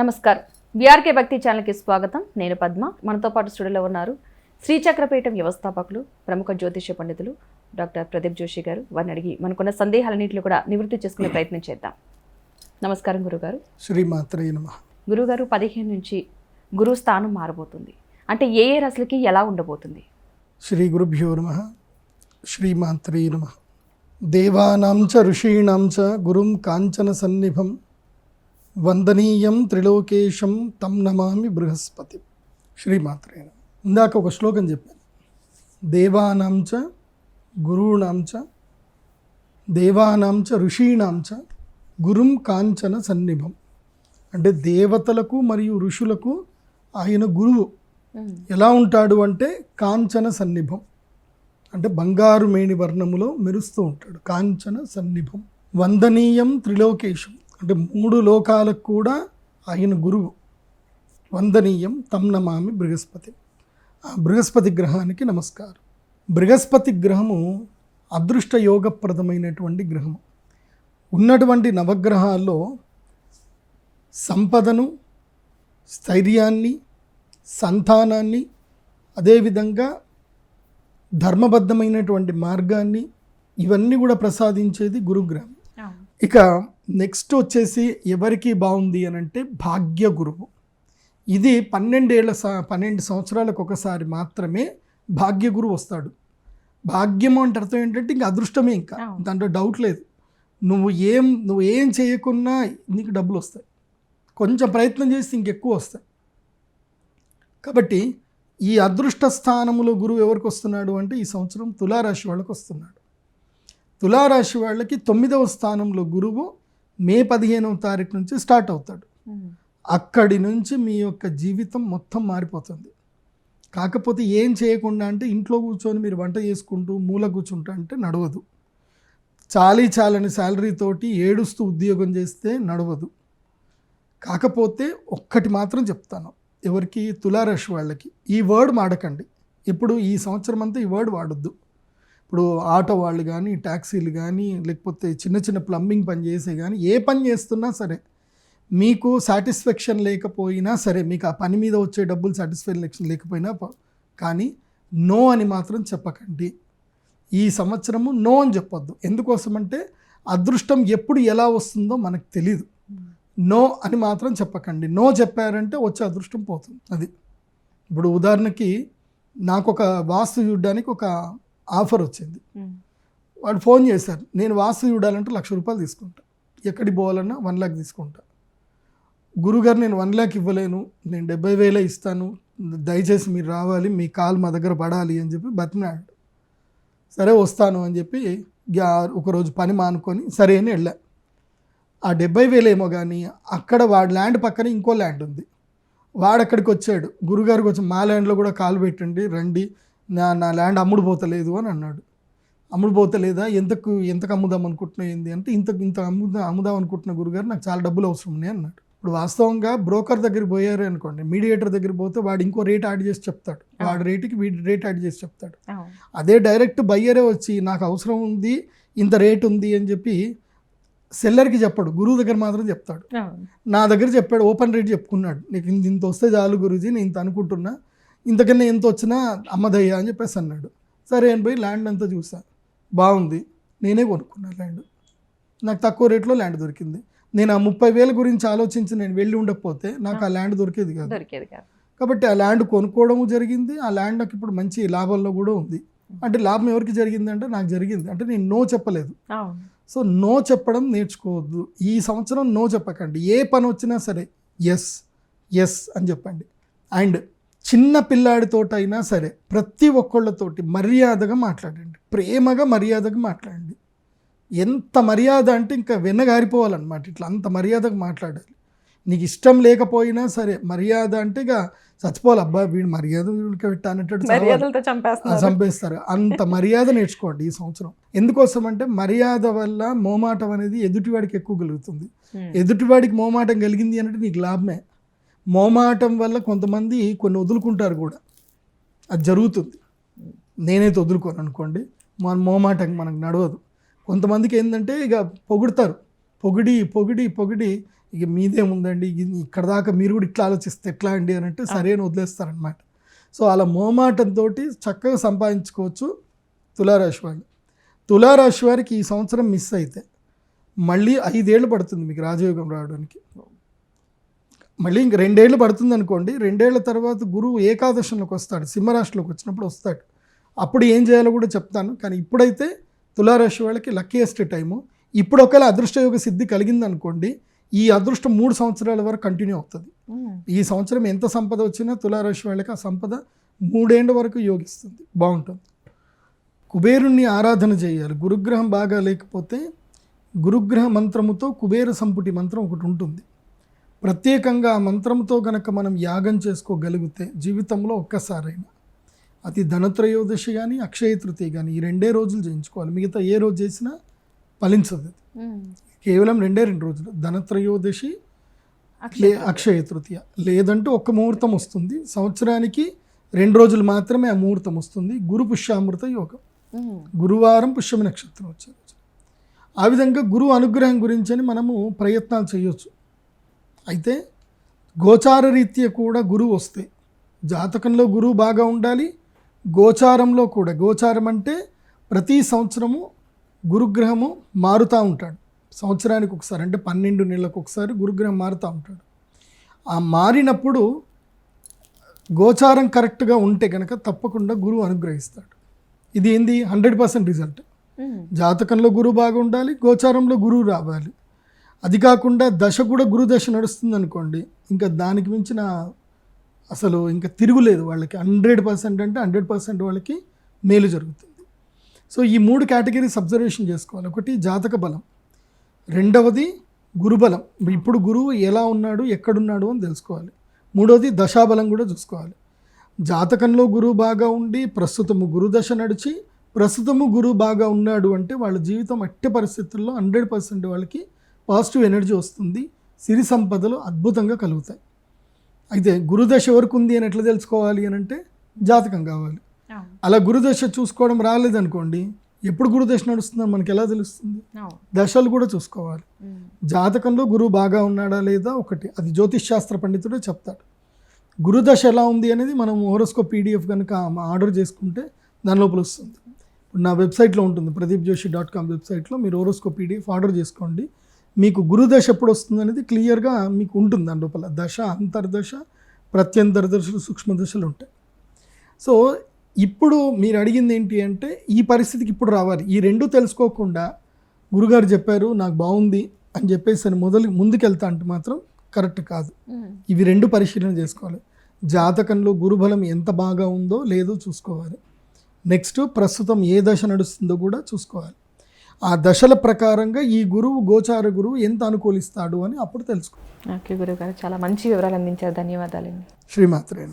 నమస్కారం. బీఆర్కే భక్తి ఛానల్కి స్వాగతం. నేను పద్మ. మనతో పాటు స్టూడియోలో ఉన్నారు శ్రీచక్రపీఠం వ్యవస్థాపకులు ప్రముఖ జ్యోతిష పండితులు డాక్టర్ ప్రదీప్ జోషి గారు. వారిని అడిగి మనకున్న సందేహాలన్నింటినీ కూడా నివృత్తి చేసుకునే ప్రయత్నం చేద్దాం. నమస్కారం గురుగారు. శ్రీమాత్రే నమ. గురుగారు పదిహేను నుంచి గురువు స్థానం మారబోతుంది. అంటే ఏ ఏ రాశులకి ఎలా ఉండబోతుంది? శ్రీ గురుభ్యో నమ. శ్రీమాత్రే నమ. దేవానాం చ ఋషీణాం చ గురుం కాంచన సన్నిభం. వందనీయం త్రిలోకేశం తం నమామి బృహస్పతి. శ్రీమాత్రే నమ. ఇందాక ఒక శ్లోకం చెప్పాను. దేవానాం చ గురూణాం చ దేవానాం చ ఋషీణాం చ గురుం కాంచన సన్నిభం. అంటే దేవతలకు మరియు ఋషులకు ఆయన గురువు. ఎలా ఉంటాడు అంటే కాంచన సన్నిభం. అంటే బంగారు మేని వర్ణములో మెరుస్తూ ఉంటాడు. కాంచన సన్నిభం. వందనీయం త్రిలోకేశం. అంటే మూడు లోకాలకు కూడా ఆయన గురువు. వందనీయం తమ్నమామి నమామి బృహస్పతి. ఆ బృహస్పతి గ్రహానికి నమస్కారం. బృహస్పతి గ్రహము అదృష్ట యోగప్రదమైనటువంటి గ్రహము. ఉన్నటువంటి నవగ్రహాల్లో సంపదను స్థైర్యాన్ని సంతానాన్ని అదేవిధంగా ధర్మబద్ధమైనటువంటి మార్గాన్ని ఇవన్నీ కూడా ప్రసాదించేది గురుగ్రహం. ఇక నెక్స్ట్ వచ్చేసి ఎవరికి బాగుంది అని అంటే భాగ్య గురువు. ఇది పన్నెండేళ్ళ స పన్నెండు సంవత్సరాలకు ఒకసారి మాత్రమే భాగ్య గురువు వస్తాడు. భాగ్యం అంటే అర్థం ఏంటంటే ఇంకా అదృష్టమే ఇంకా. దాంట్లో డౌట్ లేదు. నువ్వు ఏం నువ్వు ఏం చేయకున్నా నీకు డబ్బులు వస్తాయి. కొంచెం ప్రయత్నం చేస్తే ఇంకెక్కువ వస్తాయి. కాబట్టి ఈ అదృష్ట స్థానములో గురువు ఎవరికి వస్తున్నాడు అంటే ఈ సంవత్సరం తులారాశి వాళ్ళకి వస్తున్నాడు. తులారాశి వాళ్ళకి తొమ్మిదవ స్థానంలో గురువు మే పదిహేనవ తారీఖు నుంచి స్టార్ట్ అవుతాడు. అక్కడి నుంచి మీ యొక్క జీవితం మొత్తం మారిపోతుంది. కాకపోతే ఏం చేయకుండా అంటే ఇంట్లో కూర్చొని మీరు వంట చేసుకుంటూ మూల కూర్చుంటా అంటే నడవదు. చాలీ చాలని శాలరీ తోటి ఏడుస్తూ ఉద్యోగం చేస్తే నడవదు. కాకపోతే ఒక్కటి మాత్రం చెప్తాను. ఎవరికి? తులారాశి వాళ్ళకి. ఈ వర్డ్ వాడకండి ఇప్పుడు ఈ సంవత్సరం అంతా ఈ వర్డ్ వాడొద్దు. ఇప్పుడు ఆటో వాళ్ళు కానీ ట్యాక్సీలు కానీ లేకపోతే చిన్న చిన్న ప్లంబింగ్ పని చేసే కానీ ఏ పని చేస్తున్నా సరే మీకు సాటిస్ఫాక్షన్ లేకపోయినా సరే మీకు ఆ పని మీద వచ్చే డబ్బులు సాటిస్ఫాక్షన్ లేకపోయినా కానీ నో అని మాత్రం చెప్పకండి. ఈ సంవత్సరము నో అని చెప్పొద్దు. ఎందుకోసం అంటే అదృష్టం ఎప్పుడు ఎలా వస్తుందో మనకు తెలియదు నో అని మాత్రం చెప్పకండి. నో చెప్పారంటే వచ్చే అదృష్టం పోతుంది. అది ఇప్పుడు ఉదాహరణకి నాకు ఒక వాస్తు చూడడానికి ఒక ఆఫర్ వచ్చింది. వాడు ఫోన్ చేశారు నేను వాస్తు చూడాలంటే లక్ష రూపాయలు తీసుకుంటా. ఎక్కడికి పోవాలన్నా వన్ ల్యాక్ తీసుకుంటా. గురుగారు నేను వన్ ల్యాక్ ఇవ్వలేను నేను డెబ్బై వేలే ఇస్తాను దయచేసి మీరు రావాలి మీ కాల్ మా దగ్గర పడాలి అని చెప్పి బతినాడు సరే వస్తాను అని చెప్పి ఒకరోజు పని మానుకొని సరే అని వెళ్ళా. ఆ డెబ్బై వేలేమో కానీ అక్కడ వాడి ల్యాండ్ పక్కన ఇంకో ల్యాండ్ ఉంది. వాడు అక్కడికి వచ్చాడు. గురుగారికి వచ్చి మా ల్యాండ్లో కూడా కాలు పెట్టండి రండి నా నా ల్యాండ్ అమ్ముడు పోతలేదు అని అన్నాడు. అమ్ముడు పోతలేదా? ఎంతకు ఎంతకు అమ్ముదాం అనుకుంటున్నా ఏంది అంటే ఇంత ఇంత అమ్ముదా అమ్ముదాం అనుకుంటున్న గురుగారు నాకు చాలా డబ్బులు అవసరం ఉన్నాయి అన్నాడు. ఇప్పుడు వాస్తవంగా బ్రోకర్ దగ్గరికి పోయారు అనుకోండి మీడియేటర్ దగ్గరికి పోతే వాడు ఇంకో రేట్ యాడ్ చేసి చెప్తాడు. వాడి రేటుకి వీడి రేట్ యాడ్ చేసి చెప్తాడు. అదే డైరెక్ట్ బయ్యరే వచ్చి నాకు అవసరం ఉంది ఇంత రేట్ ఉంది అని చెప్పి సెల్లర్కి చెప్పాడు గురువు దగ్గర మాత్రం చెప్తాడు. నా దగ్గర చెప్పాడు ఓపెన్ రేట్ చెప్పుకున్నాడు. నీకు ఇంత ఇంత వస్తే చాలు గురూజీ నేను ఇంత అనుకుంటున్నా ఇంతకన్నా ఎంత వచ్చినా అమ్మదయ్యా అని చెప్పేసి అన్నాడు. సరే అని పోయి ల్యాండ్ అంతా చూసా. బాగుంది. నేనే కొనుక్కున్నా ల్యాండ్. నాకు తక్కువ రేట్లో ల్యాండ్ దొరికింది. నేను ఆ ముప్పై వేల గురించి ఆలోచించి నేను వెళ్ళి ఉండకపోతే నాకు ఆ ల్యాండ్ దొరికేది కాదు. దొరికేది కాదు. కాబట్టి ఆ ల్యాండ్ కొనుక్కోవడము జరిగింది. ఆ ల్యాండ్ నాకు ఇప్పుడు మంచి లాభంలో కూడా ఉంది. అంటే లాభం ఎవరికి జరిగింది అంటే నాకు జరిగింది. అంటే నేను నో చెప్పలేదు. సో నో చెప్పడం నేర్చుకోవద్దు. ఈ సంవత్సరం నో చెప్పకండి. ఏ పని వచ్చినా సరే ఎస్ ఎస్ అని చెప్పండి. అండ్ చిన్న పిల్లాడితోటైనా సరే ప్రతి ఒక్కళ్ళతోటి మర్యాదగా మాట్లాడండి. ప్రేమగా మర్యాదగా మాట్లాడండి. ఎంత మర్యాద అంటే ఇంకా వెనగారిపోవాలన్నమాట. ఇట్లా అంత మర్యాదగా మాట్లాడాలి. నీకు ఇష్టం లేకపోయినా సరే మర్యాద అంటే ఇక చచ్చిపోవాలి. అబ్బా వీడు మర్యాద వీడికి పెట్టానట్టు చంపేస్తారు. అంత మర్యాద నేర్చుకోండి ఈ సంవత్సరం. ఎందుకోసం అంటే మర్యాద వల్ల మోమాటం అనేది ఎదుటివాడికి ఎక్కువ కలుగుతుంది. ఎదుటివాడికి మోమాటం కలిగింది అంటే నీకు లాభమే. మోమాటం వల్ల కొంతమంది కొన్ని వదులుకుంటారు కూడా. అది జరుగుతుంది. నేనైతే వదులుకోను అనుకోండి. మన మోమాటం మనకు నడవదు. కొంతమందికి ఏంటంటే ఇక పొగుడతారు. పొగిడి పొగిడి పొగిడి ఇక మీదేముందండి ఇక్కడ దాకా మీరు కూడా ఇట్లా ఆలోచిస్తే ఎట్లా అండి అని అంటే సరే అని వదిలేస్తారనమాట సో అలా మోమాటంతో చక్కగా సంపాదించుకోవచ్చు తులారాశి వాళ్ళు తులారాశి వారికి ఈ సంవత్సరం మిస్ అయితే మళ్ళీ ఐదేళ్ళు పడుతుంది మీకు రాజయోగం రావడానికి. మళ్ళీ ఇంక రెండేళ్ళు పడుతుంది అనుకోండి రెండేళ్ళ తర్వాత గురువు ఏకాదశంలోకి వస్తాడు సింహరాశిలోకి వచ్చినప్పుడు వస్తాడు. అప్పుడు ఏం చేయాలో కూడా చెప్తాను కానీ ఇప్పుడైతే తులారాశి వాళ్ళకి లక్కీయెస్ట్ టైము ఇప్పుడు ఒకవేళ అదృష్టయోగ సిద్ధి కలిగింది అనుకోండి ఈ అదృష్టం మూడు సంవత్సరాల వరకు కంటిన్యూ అవుతుంది. ఈ సంవత్సరం ఎంత సంపద వచ్చినా తులారాశి వాళ్ళకి ఆ సంపద మూడేండ్ల వరకు యోగిస్తుంది బాగుంటుంది. కుబేరుణ్ణి ఆరాధన చేయాలి గురుగ్రహం బాగా లేకపోతే గురుగ్రహ మంత్రముతో కుబేర సంపుటి మంత్రం ఒకటి ఉంటుంది. ప్రత్యేకంగా ఆ మంత్రంతో గనక మనం యాగం చేసుకోగలిగితే జీవితంలో ఒక్కసారైనా. అది ధనత్రయోదశి కానీ అక్షయ తృతీయ కానీ ఈ రెండే రోజులు చేయించుకోవాలి మిగతా ఏ రోజు చేసినా ఫలించదు. కేవలం రెండే రెండు రోజులు. ధనత్రయోదశి లే అక్షయ తృతీయ. లేదంటే ఒక్క ముహూర్తం వస్తుంది. సంవత్సరానికి రెండు రోజులు మాత్రమే ఆ ముహూర్తం వస్తుంది. గురు పుష్యామృత యోగం. గురువారం పుష్యమి నక్షత్రం వచ్చే రోజు. ఆ విధంగా గురువు అనుగ్రహం గురించి అని మనము ప్రయత్నాలు చేయొచ్చు. అయితే గోచార రీత్యా కూడా గురువు వస్తే జాతకంలో గురువు బాగా ఉండాలి గోచారంలో కూడా. గోచారం అంటే ప్రతి సంవత్సరము గురుగ్రహము మారుతూ ఉంటాడు. సంవత్సరానికి ఒకసారి అంటే పన్నెండు నెలలకు ఒకసారి గురుగ్రహం మారుతూ ఉంటాడు. ఆ మారినప్పుడు గోచారం కరెక్ట్గా ఉంటే కనుక తప్పకుండా గురువు అనుగ్రహిస్తాడు. ఇది ఏంది? Hundred percent result. జాతకంలో గురువు బాగా ఉండాలి గోచారంలో గురువు రావాలి. అది కాకుండా దశ కూడా గురుదశ నడుస్తుంది అనుకోండి ఇంకా దానికి మించిన అసలు ఇంకా తిరుగులేదు వాళ్ళకి. హండ్రెడ్ పర్సెంట్ అంటే హండ్రెడ్ పర్సెంట్ వాళ్ళకి మేలు జరుగుతుంది. సో ఈ మూడు కేటగిరీస్ అబ్జర్వేషన్ చేసుకోవాలి. ఒకటి జాతక బలం రెండవది గురుబలం ఇప్పుడు గురువు ఎలా ఉన్నాడు ఎక్కడున్నాడు అని తెలుసుకోవాలి. మూడవది దశాబలం కూడా చూసుకోవాలి. జాతకంలో గురువు బాగా ఉండి ప్రస్తుతము గురుదశ నడిచి ప్రస్తుతము గురువు బాగా ఉన్నాడు అంటే వాళ్ళ జీవితం అట్టి పరిస్థితుల్లో హండ్రెడ్ పర్సెంట్ వాళ్ళకి పాజిటివ్ ఎనర్జీ వస్తుంది సిరి సంపదలు అద్భుతంగా కలుగుతాయి. అయితే గురుదశ వరకు ఉంది అని ఎట్లా తెలుసుకోవాలి అని అంటే జాతకం కావాలి. అలా గురుదశ చూసుకోవడం రాలేదనుకోండి ఎప్పుడు గురుదశ నడుస్తుందని మనకి ఎలా తెలుస్తుంది. దశలు కూడా చూసుకోవాలి. జాతకంలో గురువు బాగా ఉన్నాడా లేదా ఒకటి అది జ్యోతిష్ శాస్త్ర పండితుడే చెప్తాడు. గురుదశ ఎలా ఉంది అనేది మనం హోరోస్కోప్ పీడిఎఫ్ కనుక ఆర్డర్ చేసుకుంటే దాని లోపల వస్తుంది. ఇప్పుడు నా వెబ్సైట్లో ఉంటుంది ప్రదీప్ జోషి డాట్ కామ్ వెబ్సైట్లో మీరు హోరోస్కోప్ పీడిఎఫ్ ఆర్డర్ చేసుకోండి. మీకు గురుదశ ఎప్పుడు వస్తుంది అనేది క్లియర్గా మీకు ఉంటుంది దాని లోపల. దశ అంతర్దశ ప్రత్యంతర దశలు సూక్ష్మ దశలు ఉంటాయి. సో ఇప్పుడు మీరు అడిగింది ఏంటి అంటే ఈ పరిస్థితికి ఇప్పుడు రావాలి. ఈ రెండు తెలుసుకోకుండా గురుగారు చెప్పారు నాకు బాగుంది అని చెప్పేసి అని మొదలు ముందుకెళ్తా అంటే మాత్రం కరెక్ట్ కాదు. ఇవి రెండు పరిశీలన చేసుకోవాలి. జాతకంలో గురుబలం ఎంత బాగా ఉందో లేదో చూసుకోవాలి. నెక్స్ట్ ప్రస్తుతం ఏ దశ నడుస్తుందో కూడా చూసుకోవాలి. ఆ దశల ప్రకారంగా ఈ గురువు గోచార గురువు ఎంత అనుకూలిస్తాడు అని అప్పుడు తెలుసుకోవాలి ఓకే గురువు గారు చాలా మంచి వివరాలు అందించారు. ధన్యవాదాలండి. శ్రీమాత్రేణ